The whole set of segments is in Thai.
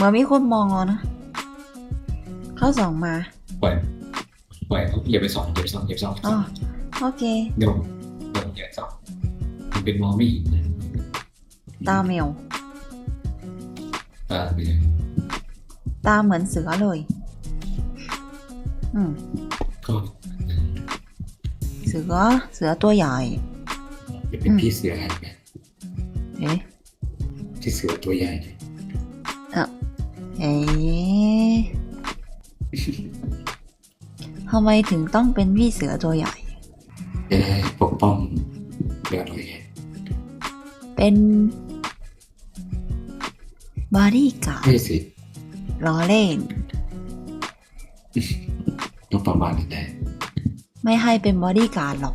เหมือนมีคนมองเรานะ เขาส่องมาปล่อยปล่อยเขาอย่าไปส่องอย่าไปส่องอย่าไปส่องอ๋อโอเคเดี๋ยวเดี๋ยวอย่าส่องมันเป็นมองไม่เห็นนะตาแมวตาไม่ใช่ตาเหมือนเสือเลย อืมก็เสือเสือตัวใหญ่จะเป็นพี่เสือไงเอ๊ะที่เสือตัวใหญ่เอ๊ะทำไมถึงต้องเป็นพี่เสือตัวใหญ่ จะได้ปกป้องเสือตัวใหญ่เป็นบอดี้การ์ดไม่สิล้อเล่นก็ประมาณนั้นแหละไม่ให้เป็นบอดี้การ์ดหรอก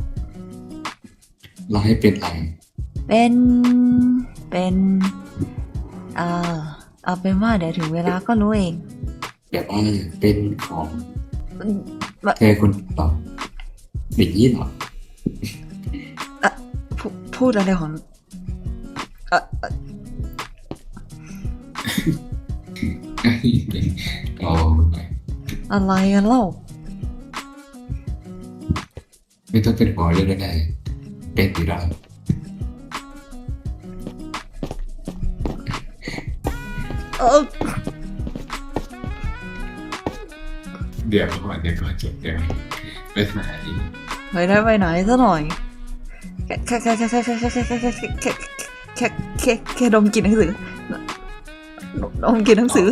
เราให้เป็นอะไร เป็น เป็น เออ เอาเป็นว่าเดี๋ยวถึงเวลาก็รู้เองแบบว่าเป็นของแบบแค่คนตอบอย่างนี้เหรอพูพูดอะไรของเอ่อเอ่อเอาไปอะไรกันเล่าไม่ต้องเป็นหมอเลยก็ได้เป็นอยู่แล้ว เออเดี๋ยวก่อนเดี๋ยวก่อนจบเดี๋ยวไปไหนไม่ได้ไปไหนซะหน่อยแค่แค่แค่แค่แค่แค่แค่แค่แค่แค่แค่แค่แค่แค่ดมกลินหนังสือดมกลินหนังสือ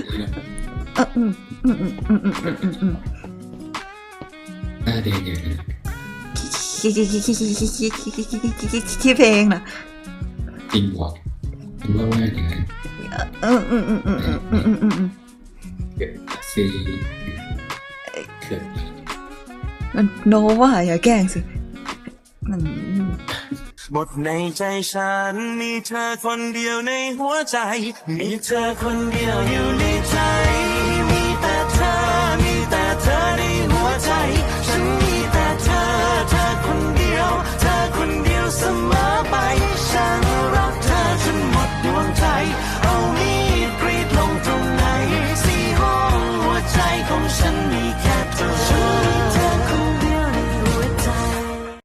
เอออืมอืมอืมอืมอืมอืมอืมอืมหน้าแดงอย่างนี้คิดคิดคิดคิดคิดคิดคิดคิดคิดคิดคิดคิดเพลงนะจริงหรอคุณว่าว่าอย่างไรเออ อืมอืมอืมอืมอืมอืมอืมอืมเกิดซีเกิดมันโนว่าอย่าแกล้งสิ มัน หมดในใจฉัน มีเธอคนเดียวในหัวใจ มีเธอคนเดียวอยู่ในใจ